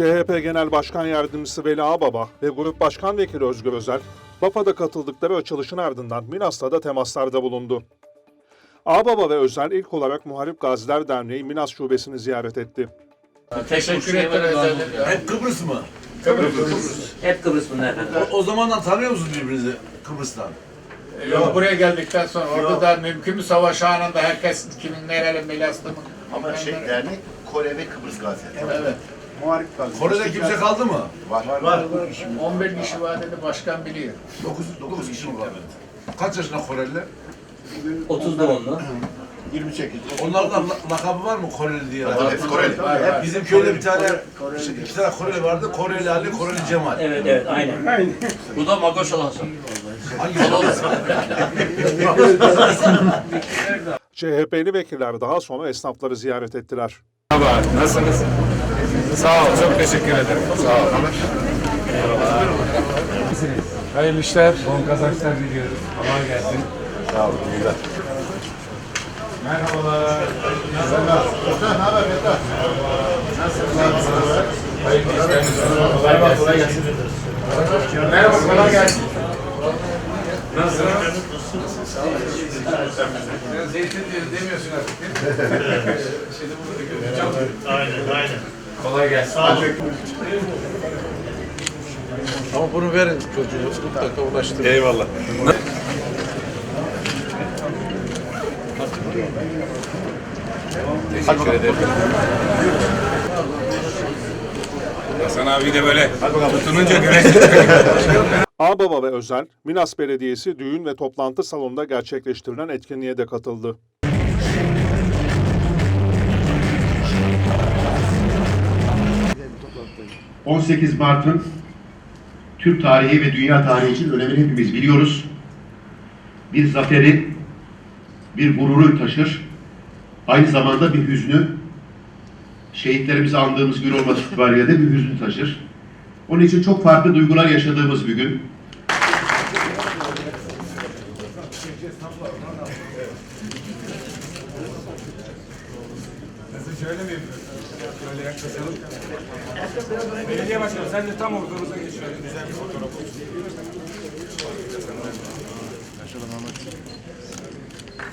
CHP Genel Başkan Yardımcısı Veli Ağbaba ve Grup Başkan Vekili Özgür Özel, Bafa'da katıldıkları açılışın ardından Minas'ta da temaslarda bulundu. Ağbaba ve Özel ilk olarak Muharip Gaziler Derneği Minas Şubesini ziyaret etti. Teşekkür ederim. Hep Kıbrıs mı? Hep Kıbrıs bunlar efendim. O, o zamandan tanıyor musunuz birbirinizi Kıbrıs'tan? Yok buraya geldikten sonra orada da mümkün mü savaş anında herkes kimin nereli Milas'ta mı? Ama şey dernek Kore ve Kıbrıs gazetesi. Evet. Kore'de kimse kaldı mı? Var. Var. 11 kişi var dedi başkan biliyor. 9, 9 kişi mi kaldı? Kaç yaşında Koreliler? 30 doğumlu. 28. Onlardan la- lakabı var mı Koreli diye? Var, hepsi Koreli. Var, var. Bizim köyde bir tane, işte iki tane Koreli vardı. Koreli Ali, Koreli Cemal. Evet evet aynen. Bu da Magoşal Hasan. Hangi CHP'li vekiller daha sonra esnafları ziyaret ettiler. Merhaba, nasılsınız? Sağ ol, çok teşekkür ederim. Sağ ol. Hayırlı işler, bol kazançlar diliyoruz. Kolay gelsin. Sağ olun, güzel. Merhabalar. Nasılsınız? Hayırlı olsun. Kolay gelsin. Merhaba, kolay gelsin. Zeytin demiyorsun artık değil mi? Şimdi burada göreceğim. Aynen aynen. Kolay gelsin. Ama bunu verin çocuğu mutlaka ulaştırın. Eyvallah. Teşekkür ederim. Hasan abi de böyle tutununca güneş Ağbaba ve Özel, Minas Belediyesi düğün ve toplantı salonunda gerçekleştirilen etkinliğe de katıldı. Hı. 18 Mart'ın Türk tarihi ve dünya tarihi için önemini hepimiz biliyoruz. Bir zaferi, bir gururu taşır. Aynı zamanda bir hüznü, şehitlerimizi andığımız gün olması itibariyle de bir hüznü taşır. Onun için çok farklı duygular yaşadığımız bir gün. Şöyle mi yapıyoruz? Şöyle yaklaşalım. Belediye başkanı sen de tam ortamıza geç. Şöyle güzel bir fotoğraf olsun.